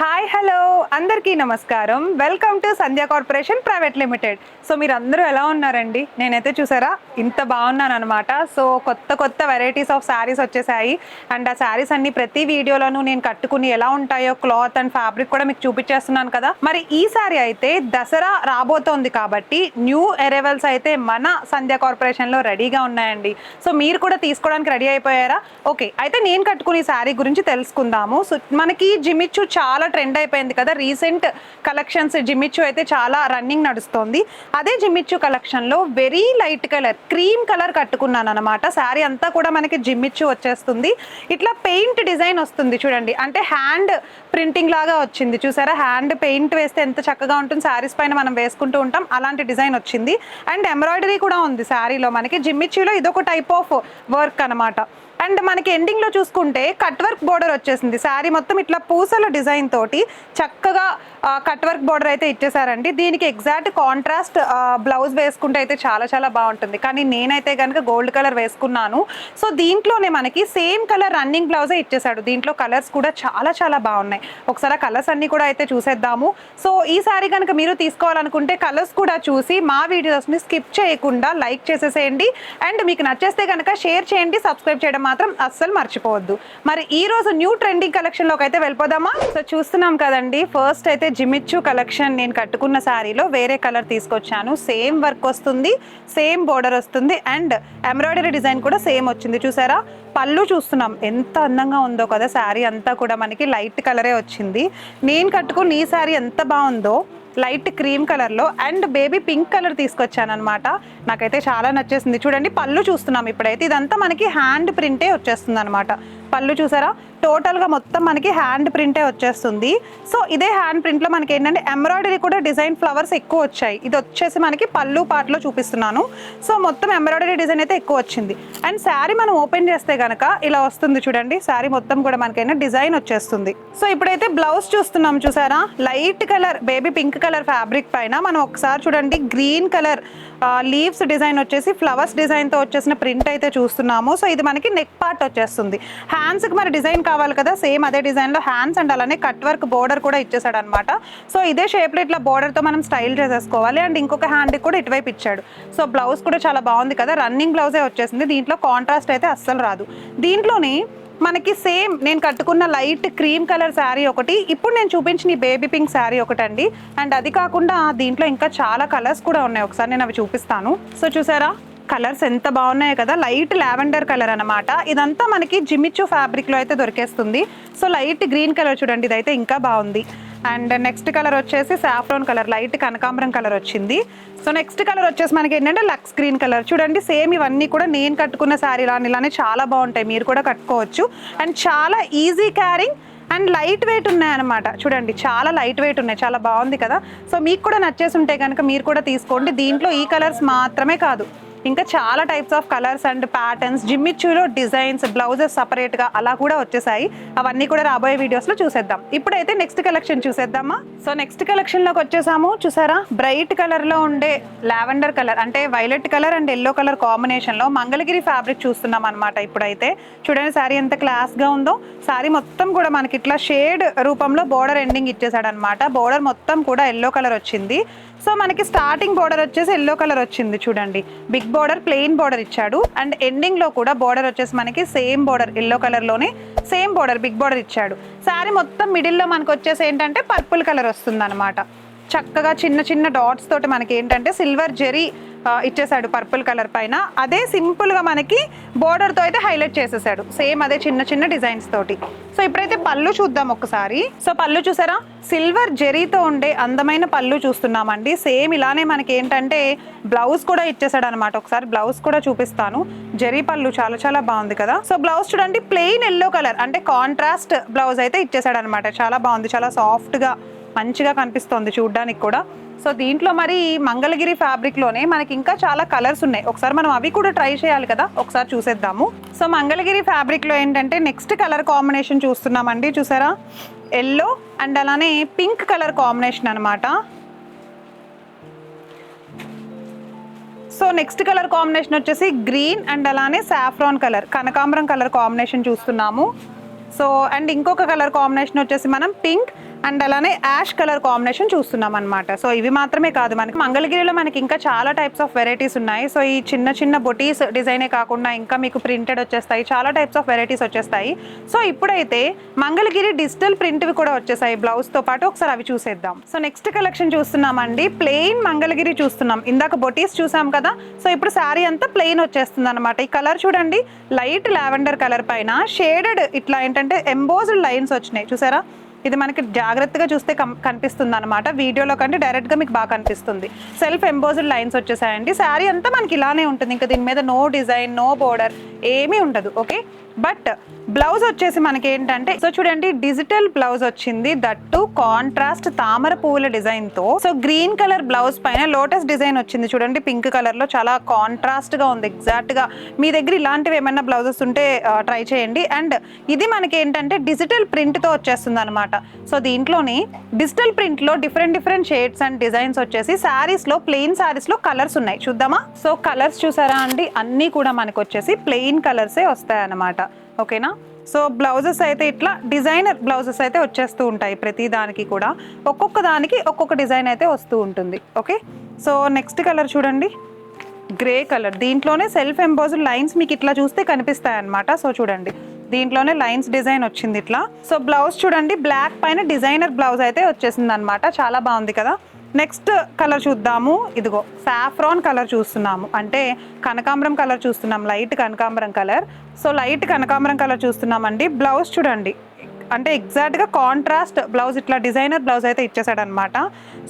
Hi hello. అందరికీ నమస్కారం. Welcome to Sandhya corporation private limited. So మీరు అందరూ ఎలా ఉన్నారండి? నేనైతే చూసారా? ఇంత బాగున్నాను అనమాట సో కొత్త కొత్త వెరైటీస్ ఆఫ్ శారీస్ వచ్చేసాయి. అండ్ ఆ శారీస్ అన్ని ప్రతి వీడియోలోనూ నేను కట్టుకుని ఎలా ఉంటాయో క్లాత్ అండ్ ఫ్యాబ్రిక్ కూడా మీకు చూపించేస్తున్నాను కదా. మరి ఈ శారీ అయితే దసరా రాబోతోంది కాబట్టి న్యూ అరైవల్స్ అయితే మన సంధ్యా కార్పొరేషన్లో రెడీగా ఉన్నాయండి. సో మీరు కూడా తీసుకోవడానికి రెడీ అయిపోయారా? ఓకే అయితే నేను కట్టుకునే శారీ గురించి తెలుసుకుందాము. సో మనకి జిమిచ్చు చాలా ట్రెండ్ అయిపోయింది కదా. రీసెంట్ కలెక్షన్స్ జిమిచ్చు అయితే చాలా రన్నింగ్ నడుస్తోంది. అదే జిమిచ్చు కలెక్షన్లో very light colour cream colour కట్టుకున్నాను అనమాట శారీ అంతా కూడా మనకి జిమిచ్చు వచ్చేస్తుంది. ఇట్లా పెయింట్ డిజైన్ వస్తుంది చూడండి. అంటే హ్యాండ్ ప్రింటింగ్ లాగా వచ్చింది. చూసారా? హ్యాండ్ పెయింట్ వేస్తే ఎంత చక్కగా ఉంటుంది. శారీస్ పైన మనం వేసుకుంటూ ఉంటాం. అలాంటి డిజైన్ వచ్చింది. అండ్ ఎంబ్రాయిడరీ కూడా ఉంది శారీలో మనకి. జిమ్మిచ్చులో ఇదొక టైప్ ఆఫ్ వర్క్ అనమాట అండ్ మనకి ఎండింగ్లో చూసుకుంటే కట్ వర్క్ బోర్డర్ వచ్చేసింది. శారీ మొత్తం ఇట్లా పూసల డిజైన్ తోటి చక్కగా కట్ వర్క్ బోర్డర్ అయితే ఇచ్చేసారండి. దీనికి ఎగ్జాక్ట్ కాంట్రాస్ట్ బ్లౌజ్ వేసుకుంటే అయితే చాలా చాలా బాగుంటుంది. కానీ నేనైతే కనుక గోల్డ్ కలర్ వేసుకున్నాను. సో దీంట్లోనే మనకి సేమ్ కలర్ రన్నింగ్ బ్లౌజే ఇచ్చేసాడు. దీంట్లో కలర్స్ కూడా చాలా చాలా బాగున్నాయి. ఒకసారి ఆ కలర్స్ అన్ని కూడా అయితే చూసేద్దాము. సో ఈ సారీ కనుక మీరు తీసుకోవాలనుకుంటే కలర్స్ కూడా చూసి మా వీడియోస్ని స్కిప్ చేయకుండా లైక్ చేసేసేయండి. అండ్ మీకు నచ్చేస్తే కనుక షేర్ చేయండి సబ్స్క్రైబ్ చేయడం మాత్రం మాత్రం అస్సలు మర్చిపోవద్దు. మరి ఈ రోజు న్యూ ట్రెండింగ్ కలెక్షన్లోకి అయితే వెళ్ళిపోదామా? సో చూస్తున్నాం కదండి ఫస్ట్ అయితే జిమిచ్చు కలెక్షన్ నేను కట్టుకున్న శారీలో వేరే కలర్ తీసుకొచ్చాను. సేమ్ వర్క్ వస్తుంది సేమ్ బోర్డర్ వస్తుంది అండ్ ఎంబ్రాయిడరీ డిజైన్ కూడా సేమ్ వచ్చింది. చూసారా? పళ్ళు చూస్తున్నాం ఎంత అందంగా ఉందో కదా శారీ అంతా కూడా మనకి లైట్ కలరే వచ్చింది. నేను కట్టుకున్న ఈ శారీ ఎంత బాగుందో లైట్ క్రీమ్ కలర్లో అండ్ బేబీ పింక్ కలర్ తీసుకొచ్చాను అనమాట నాకైతే చాలా నచ్చేసింది. చూడండి పళ్ళు చూస్తున్నాం ఇప్పుడైతే. ఇదంతా మనకి హ్యాండ్ ప్రింటే వచ్చేస్తుంది అనమాట పళ్ళు చూసారా? టోటల్గా మొత్తం మనకి హ్యాండ్ ప్రింటే వచ్చేస్తుంది. సో ఇదే హ్యాండ్ ప్రింట్లో మనకి ఏంటంటే ఎంబ్రాయిడరీ కూడా డిజైన్ ఫ్లవర్స్ ఎక్కువ వచ్చాయి. ఇది వచ్చేసి మనకి పళ్ళు పాటలో చూపిస్తున్నాను. సో మొత్తం ఎంబ్రాయిడరీ డిజైన్ అయితే ఎక్కువ వచ్చింది. అండ్ శారీ మనం ఓపెన్ చేస్తే కనుక ఇలా వస్తుంది చూడండి. శారీ మొత్తం కూడా మనకైనా డిజైన్ వచ్చేస్తుంది. సో ఇప్పుడైతే బ్లౌజ్ చూస్తున్నాం చూసారా? Light colour baby pink colour fabric పైన మనం ఒకసారి చూడండి. గ్రీన్ కలర్ లీవ్స్ డిజైన్ వచ్చేసి ఫ్లవర్స్ డిజైన్తో వచ్చేసిన ప్రింట్ అయితే చూస్తున్నాము. సో ఇది మనకి నెక్ పార్ట్ వచ్చేస్తుంది. హ్యాండ్స్కి మరి డిజైన్ కావాలి కదా సేమ్ అదే డిజైన్లో హ్యాండ్స్ అండ్ అలానే కట్ వర్క్ బోర్డర్ కూడా ఇచ్చేసాడు అనమాట సో ఇదే షేప్లో ఇట్లా బోర్డర్తో మనం స్టైల్ చేసేసుకోవాలి. అండ్ ఇంకొక హ్యాండ్కి కూడా ఇటువైపు ఇచ్చాడు. సో బ్లౌజ్ కూడా చాలా బాగుంది కదా రన్నింగ్ బ్లౌజే వచ్చేసింది. దీంట్లో కాంట్రాస్ట్ అయితే అస్సలు రాదు. దీంట్లోని మనకి సేమ్ నేను కట్టుకున్న లైట్ క్రీమ్ కలర్ శారీ ఒకటి ఇప్పుడు నేను చూపించిన ఈ బేబీ పింక్ శారీ ఒకటండి. అండ్ అది కాకుండా దీంట్లో ఇంకా చాలా కలర్స్ కూడా ఉన్నాయి. ఒకసారి నేను అవి చూపిస్తాను. సో చూసారా? కలర్స్ ఎంత బాగున్నాయో కదా లైట్ లావెండర్ కలర్ అనమాట ఇదంతా మనకి జిమిచ్చు ఫ్యాబ్రిక్లో అయితే దొరికేస్తుంది. సో లైట్ గ్రీన్ కలర్ చూడండి ఇదైతే ఇంకా బాగుంది. అండ్ నెక్స్ట్ కలర్ వచ్చేసి సాఫ్రాన్ కలర్ లైట్ కనకాంబరం కలర్ వచ్చింది. సో నెక్స్ట్ కలర్ వచ్చేసి మనకి ఏంటంటే లక్స్ గ్రీన్ కలర్. చూడండి సేమ్ ఇవన్నీ కూడా నేను కట్టుకున్న శారీ ఇలానే ఇలానే చాలా బాగుంటాయి. మీరు కూడా కట్టుకోవచ్చు. అండ్ చాలా easy carrying and light weight ఉన్నాయన్నమాట చూడండి చాలా లైట్ వెయిట్ ఉన్నాయి. చాలా బాగుంది కదా. సో మీకు కూడా నచ్చేసి ఉంటే కనుక మీరు కూడా తీసుకోండి. దీంట్లో ఈ కలర్స్ మాత్రమే కాదు. ఇంకా చాలా types of colours and patterns జిమ్మిచ్చులో designs blouses సపరేట్గా అలా కూడా వచ్చేసాయి. అవన్నీ కూడా రాబోయే వీడియోస్లో చూసేద్దాం. ఇప్పుడైతే నెక్స్ట్ కలెక్షన్ చూసేద్దామా? సో నెక్స్ట్ కలెక్షన్లోకి వచ్చేసాము. చూసారా? బ్రైట్ కలర్లో ఉండే లావెండర్ కలర్ అంటే violet colour and yellow colour కాంబినేషన్లో మంగళగిరి ఫ్యాబ్రిక్ చూస్తున్నాం అనమాట ఇప్పుడైతే. చూడండి శారీ ఎంత క్లాస్గా ఉందో. శారీ మొత్తం కూడా మనకి ఇట్లా షేడ్ రూపంలో బోర్డర్ ఎండింగ్ ఇచ్చేసాడనమాట బోర్డర్ మొత్తం కూడా ఎల్లో కలర్ వచ్చింది. సో మనకి స్టార్టింగ్ బోర్డర్ వచ్చేసి ఎల్లో కలర్ వచ్చింది చూడండి. బిగ్ బోర్డర్ ప్లెయిన్ బోర్డర్ ఇచ్చాడు. అండ్ ఎండింగ్లో కూడా బోర్డర్ వచ్చేసి మనకి సేమ్ బోర్డర్ ఎల్లో కలర్లోనే సేమ్ బోర్డర్ బిగ్ బోర్డర్ ఇచ్చాడు. శారీ మొత్తం మిడిల్లో మనకు వచ్చేసి ఏంటంటే పర్పుల్ కలర్ వస్తుంది అనమాట చక్కగా చిన్న చిన్న డాట్స్ తోటి మనకి ఏంటంటే సిల్వర్ జెరీ ఇచ్చేసాడు పర్పుల్ కలర్ పైన. అదే సింపుల్గా మనకి బోర్డర్తో అయితే హైలైట్ చేసేసాడు. సేమ్ అదే చిన్న చిన్న డిజైన్స్ తోటి. సో ఇప్పుడైతే పళ్ళు చూద్దాం ఒకసారి. సో పళ్ళు చూసారా? సిల్వర్ జెరీతో ఉండే అందమైన పళ్ళు చూస్తున్నామండి. సేమ్ ఇలానే మనకి ఏంటంటే బ్లౌజ్ కూడా ఇచ్చేసాడు అనమాట ఒకసారి బ్లౌజ్ కూడా చూపిస్తాను. జెరీ పళ్ళు చాలా చాలా బాగుంది కదా. సో బ్లౌజ్ చూడండి ప్లెయిన్ ఎల్లో కలర్ అంటే కాంట్రాస్ట్ బ్లౌజ్ అయితే ఇచ్చేసాడు అనమాట చాలా బాగుంది. చాలా సాఫ్ట్గా. మంచిగా కనిపిస్తోంది చూడడానికి కూడా. సో దీంట్లో మరి మంగళగిరి ఫ్యాబ్రిక్లోనే మనకి ఇంకా చాలా కలర్స్ ఉన్నాయి. ఒకసారి మనం అవి కూడా ట్రై చేయాలి కదా. ఒకసారి చూసేద్దాము. సో మంగళగిరి ఫ్యాబ్రిక్లో ఏంటంటే నెక్స్ట్ కలర్ కాంబినేషన్ చూస్తున్నామండి. చూసారా? ఎల్లో అండ్ అలానే పింక్ కలర్ కాంబినేషన్ అనమాట సో నెక్స్ట్ కలర్ కాంబినేషన్ వచ్చేసి గ్రీన్ అండ్ అలానే సాఫ్రాన్ కలర్ కనకాంబరం కలర్ కాంబినేషన్ చూస్తున్నాము. సో అండ్ ఇంకొక కలర్ కాంబినేషన్ వచ్చేసి మనం పింక్ అండ్ అలానే యాష్ కలర్ కాంబినేషన్ చూస్తున్నాం అనమాట సో ఇవి మాత్రమే కాదు మనకి మంగళగిరిలో మనకి ఇంకా చాలా టైప్స్ ఆఫ్ వెరైటీస్ ఉన్నాయి. సో ఈ చిన్న చిన్న బొటీస్ డిజైనే కాకుండా ఇంకా మీకు ప్రింటెడ్ వచ్చేస్తాయి. చాలా టైప్స్ ఆఫ్ వెరైటీస్ వచ్చేస్తాయి. సో ఇప్పుడైతే మంగళగిరి డిజిటల్ ప్రింట్వి కూడా వచ్చేసాయి బ్లౌజ్తో పాటు. ఒకసారి అవి చూసేద్దాం. సో నెక్స్ట్ కలెక్షన్ చూస్తున్నామండి. ప్లెయిన్ మంగళగిరి చూస్తున్నాం. ఇందాక బొటీస్ చూసాం కదా. సో ఇప్పుడు శారీ అంతా ప్లెయిన్ వచ్చేస్తుంది అనమాట ఈ కలర్ చూడండి. లైట్ లావెండర్ కలర్ పైన షేడెడ్ ఇట్లా ఏంటంటే ఎంబోజ్డ్ లైన్స్ వచ్చినాయి. చూసారా? ఇది మనకి జాగ్రత్తగా చూస్తే కనిపిస్తుంది అనమాట వీడియోలో కంటే డైరెక్ట్గా మీకు బాగా కనిపిస్తుంది. సెల్ఫ్ ఎంబోజ్డ్ లైన్స్ వచ్చేసాయండి. శారీ అంతా మనకి ఇలానే ఉంటుంది. ఇంకా దీని మీద నో డిజైన్ నో బోర్డర్ ఏమీ ఉండదు. ఓకే? బట్ బ్లౌజ్ వచ్చేసి మనకి ఏంటంటే సో చూడండి డిజిటల్ బ్లౌజ్ వచ్చింది. దట్టు కాంట్రాస్ట్ తామర పువ్వుల డిజైన్తో సో గ్రీన్ కలర్ బ్లౌజ్ పైన లోటస్ డిజైన్ వచ్చింది చూడండి పింక్ కలర్లో చాలా కాంట్రాస్ట్గా ఉంది ఎగ్జాక్ట్గా మీ దగ్గర ఇలాంటివి ఏమైనా బ్లౌజెస్ ఉంటే ట్రై చేయండి. అండ్ ఇది మనకి ఏంటంటే డిజిటల్ ప్రింట్తో వచ్చేస్తుంది అనమాట సో దీంట్లోని డిజిటల్ ప్రింట్లో different different shades and designs వచ్చేసి శారీస్లో ప్లెయిన్ శారీస్లో కలర్స్ ఉన్నాయి. చూద్దామా? సో కలర్స్ చూసారా అండి? అన్నీ కూడా మనకు వచ్చేసి ప్లెయిన్ కలర్సే వస్తాయి అన్నమాట ఓకేనా? సో బ్లౌజెస్ అయితే ఇట్లా డిజైనర్ బ్లౌజెస్ అయితే వచ్చేస్తూ ఉంటాయి ప్రతి దానికి కూడా. ఒక్కొక్క దానికి ఒక్కొక్క డిజైన్ అయితే వస్తూ ఉంటుంది. ఓకే? సో నెక్స్ట్ కలర్ చూడండి. Grey colour. దీంట్లోనే సెల్ఫ్ ఎంబోజ్డ్ లైన్స్ మీకు ఇట్లా చూస్తే కనిపిస్తాయి అనమాట సో చూడండి. దీంట్లోనే లైన్స్ డిజైన్ వచ్చింది ఇట్లా. సో బ్లౌజ్ చూడండి. బ్లాక్ పైన డిజైనర్ బ్లౌజ్ అయితే వచ్చేసింది అనమాట చాలా బాగుంది కదా? నెక్స్ట్ కలర్ చూద్దాము. ఇదిగో సాఫ్రాన్ కలర్ చూస్తున్నాము. అంటే కనకాంబరం కలర్ చూస్తున్నాం లైట్ కనకాంబరం కలర్. సో లైట్ కనకాంబరం కలర్ చూస్తున్నామండి. బ్లౌజ్ చూడండి. అంటే ఎగ్జాక్ట్గా కాంట్రాస్ట్ బ్లౌజ్ ఇట్లా డిజైనర్ బ్లౌజ్ అయితే ఇచ్చేసాడనమాట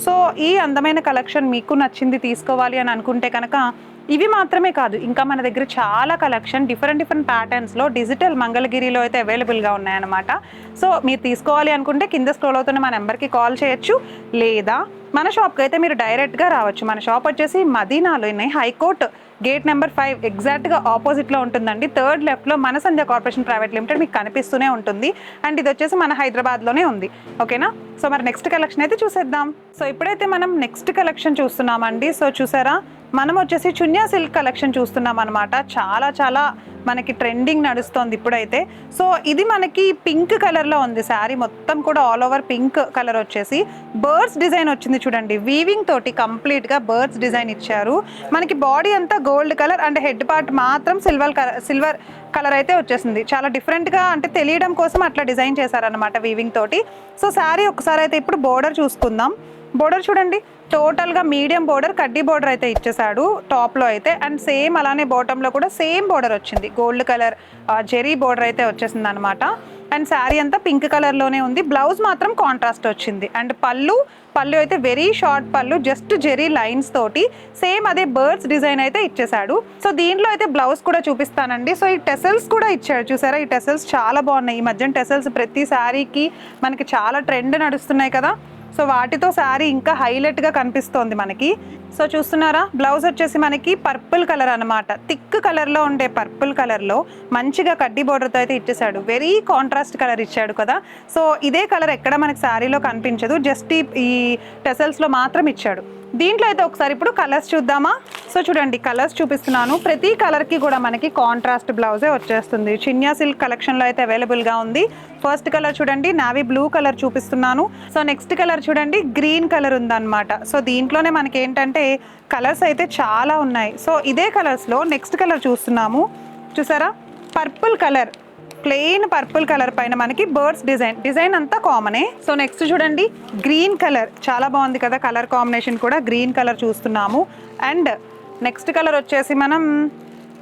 సో ఈ అందమైన కలెక్షన్ మీకు నచ్చింది తీసుకోవాలి అని అనుకుంటే కనుక ఇవి మాత్రమే కాదు ఇంకా మన దగ్గర చాలా కలెక్షన్ డిఫరెంట్ డిఫరెంట్ ప్యాటర్న్స్లో డిజిటల్ మంగళగిరిలో అయితే అవైలబుల్గా ఉన్నాయన్నమాట. సో మీరు తీసుకోవాలి అనుకుంటే కింద స్క్రోల్ అవుతున్న మా నెంబర్కి కాల్ చేయొచ్చు. లేదా మన షాప్కి అయితే మీరు డైరెక్ట్గా రావచ్చు. మన షాప్ వచ్చేసి మదీనాలోనే high court. Gate number five ఎగ్జాక్ట్గా ఆపోజిట్లో ఉంటుందండి. థర్డ్ లెఫ్ట్లో మన సంధ్య కార్పొరేషన్ ప్రైవేట్ లిమిటెడ్ మీకు కనిపిస్తూనే ఉంటుంది. అండ్ ఇది వచ్చేసి మన హైదరాబాద్లోనే ఉంది. ఓకేనా సో మరి నెక్స్ట్ కలెక్షన్ అయితే చూసేద్దాం. సో ఇప్పుడైతే మనం నెక్స్ట్ కలెక్షన్ చూస్తున్నామండి. సో చూసారా? మనం వచ్చేసి చున్యా సిల్క్ కలెక్షన్ చూస్తున్నాం అనమాట చాలా చాలా మనకి ట్రెండింగ్ నడుస్తోంది ఇప్పుడైతే. సో ఇది మనకి పింక్ కలర్లో ఉంది శారీ. మొత్తం కూడా ఆల్ ఓవర్ పింక్ కలర్ వచ్చేసి. బర్డ్స్ డిజైన్ వచ్చింది చూడండి. వీవింగ్ తోటి కంప్లీట్గా బర్డ్స్ డిజైన్ ఇచ్చారు. మనకి బాడీ అంతా gold colour and head part మాత్రం సిల్వర్ కలర్ సిల్వర్ కలర్ అయితే వచ్చేసింది. చాలా డిఫరెంట్గా అంటే తెలియడం కోసం అట్లా డిజైన్ చేశారనమాట వీవింగ్ తోటి. సో శారీ ఒకసారి అయితే ఇప్పుడు బోర్డర్ చూసుకుందాం. బోర్డర్ చూడండి. టోటల్గా మీడియం బోర్డర్ కడ్డీ బోర్డర్ అయితే ఇచ్చేసాడు టాప్లో అయితే అండ్ సేమ్ అలానే బాటంలో కూడా సేమ్ బోర్డర్ వచ్చింది. గోల్డ్ కలర్ జెరీ బోర్డర్ అయితే వచ్చేసింది అనమాట అండ్ శారీ అంతా పింక్ కలర్లోనే ఉంది. బ్లౌజ్ మాత్రం కాంట్రాస్ట్ వచ్చింది. అండ్ పళ్ళు పళ్ళు అయితే వెరీ షార్ట్ పళ్ళు జస్ట్ జెరీ లైన్స్ తోటి సేమ్ అదే బర్డ్స్ డిజైన్ అయితే ఇచ్చేసాడు సో దీంట్లో అయితే బ్లౌజ్ కూడా చూపిస్తానండి. సో ఈ టెసల్స్ కూడా ఇచ్చాడు. చూసారా? ఈ టెసల్స్ చాలా బాగున్నాయి. ఈ మధ్యన టెసల్స్ ప్రతి శారీకి మనకి చాలా ట్రెండ్ నడుస్తున్నాయి కదా. సో వాటితో శారీ ఇంకా హైలైట్గా కనిపిస్తోంది మనకి. సో చూస్తున్నారా? బ్లౌజ్ వచ్చేసి మనకి పర్పుల్ కలర్ అనమాట థిక్ కలర్లో ఉండే పర్పుల్ కలర్లో మంచిగా కడ్డీ బోర్డర్తో అయితే ఇచ్చేసాడు వెరీ కాంట్రాస్ట్ కలర్ ఇచ్చాడు కదా. సో ఇదే కలర్ ఎక్కడ మనకి శారీలో కనిపించదు. జస్ట్ ఈ టెసల్స్లో మాత్రం ఇచ్చాడు. దీంట్లో అయితే ఒకసారి ఇప్పుడు కలర్స్ చూద్దామా? సో చూడండి కలర్స్ చూపిస్తున్నాను. ప్రతి కలర్కి కూడా మనకి కాంట్రాస్ట్ బ్లౌజే వచ్చేస్తుంది. చిన్యా సిల్క్ కలెక్షన్లో అయితే అవైలబుల్గా ఉంది. ఫస్ట్ కలర్ చూడండి నావీ బ్లూ కలర్ చూపిస్తున్నాను. సో నెక్స్ట్ కలర్ చూడండి గ్రీన్ కలర్ ఉందన్నమాట. సో దీంట్లోనే మనకి ఏంటంటే కలర్స్ అయితే చాలా ఉన్నాయి. సో ఇదే కలర్స్లో నెక్స్ట్ కలర్ చూస్తున్నాము. చూసారా? Purple colour plain purple colour పైన మనకి బర్డ్స్ డిజైన్ డిజైన్ అంతా కామనే సో నెక్స్ట్ చూడండి. గ్రీన్ కలర్ చాలా బాగుంది కదా కలర్ కాంబినేషన్ కూడా. గ్రీన్ కలర్ చూస్తున్నాము. అండ్ నెక్స్ట్ కలర్ వచ్చేసి మనం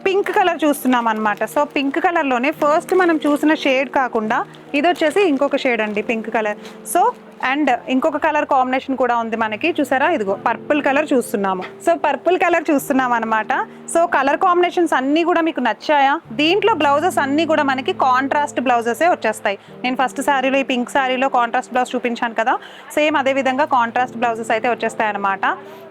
పింక్ కలర్ చూస్తున్నాం అనమాట సో పింక్ కలర్లోనే ఫస్ట్ మనం చూసిన షేడ్ కాకుండా ఇది వచ్చేసి ఇంకొక షేడ్ అండి పింక్ కలర్ సో అండ్ ఇంకొక కలర్ కాంబినేషన్ కూడా ఉంది మనకి. చూసారా? ఇదిగో పర్పుల్ కలర్ చూస్తున్నాము. సో పర్పుల్ కలర్ చూస్తున్నాం అనమాట సో కలర్ కాంబినేషన్స్ అన్నీ కూడా మీకు నచ్చాయా? దీంట్లో బ్లౌజెస్ అన్నీ కూడా మనకి కాంట్రాస్ట్ బ్లౌజెసే వచ్చేస్తాయి. నేను ఫస్ట్ శారీలో ఈ పింక్ శారీలో కాంట్రాస్ట్ బ్లౌజ్ చూపించాను కదా. సేమ్ అదే విధంగా కాంట్రాస్ట్ బ్లౌజెస్ అయితే వచ్చేస్తాయి అనమాట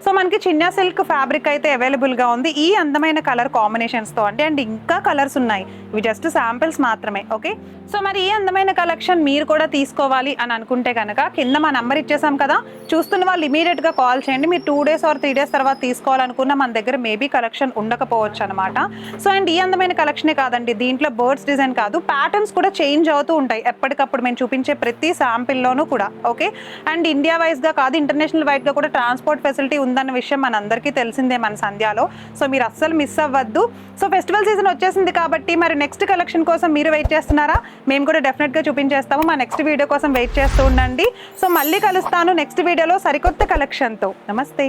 సో మనకి చిన్న సిల్క్ ఫ్యాబ్రిక్ అయితే అవైలబుల్గా ఉంది. ఈ అందమైన కలర్ కాంబినేషన్స్తో అంటే అండ్ ఇంకా కలర్స్ ఉన్నాయి. ఇవి జస్ట్ శాంపిల్స్ మాత్రమే ఓకే? సో మరి ఈ అందమైన కలెక్షన్ మీరు కూడా తీసుకోవాలి అని అనుకుంటే కనుక కింద మా నెంబర్ ఇచ్చేసాం కదా. చూస్తున్న వాళ్ళు ఇమీడియట్గా కాల్ చేయండి. మీరు two days or three days తర్వాత తీసుకోవాలనుకున్న మన దగ్గర మేబీ కలెక్షన్ ఉండకపోవచ్చు అనమాట సో అండ్ ఈ అందమైన కలెక్షనే కాదండి. దీంట్లో బర్డ్స్ డిజైన్ కాదు ప్యాటర్న్స్ కూడా చేంజ్ అవుతూ ఉంటాయి. ఎప్పటికప్పుడు మేము చూపించే ప్రతి శాంపిల్లోనూ కూడా ఓకే అండ్ ఇండియా వైజ్గా కాదు ఇంటర్నేషనల్ వైడ్గా కూడా ట్రాన్స్పోర్ట్ ఫెసిలిటీ ఉందన్న విషయం మనందరికీ తెలిసిందే మన సంధ్యాలో. సో మీరు అస్సలు మిస్ అవ్వద్దు. సో ఫెస్టివల్ సీజన్ వచ్చేసింది కాబట్టి మరి నెక్స్ట్ కలెక్షన్ కోసం మీరు వెయిట్ చేస్తున్నారా? మేము కూడా డెఫినెట్గా చూపించేస్తాము. మా నెక్స్ట్ వీడియో కోసం వెయిట్ చేస్తూ ఉండండి. సో మళ్ళీ కలుస్తాను నెక్స్ట్ వీడియోలో సరికొత్త కలెక్షన్తో నమస్తే.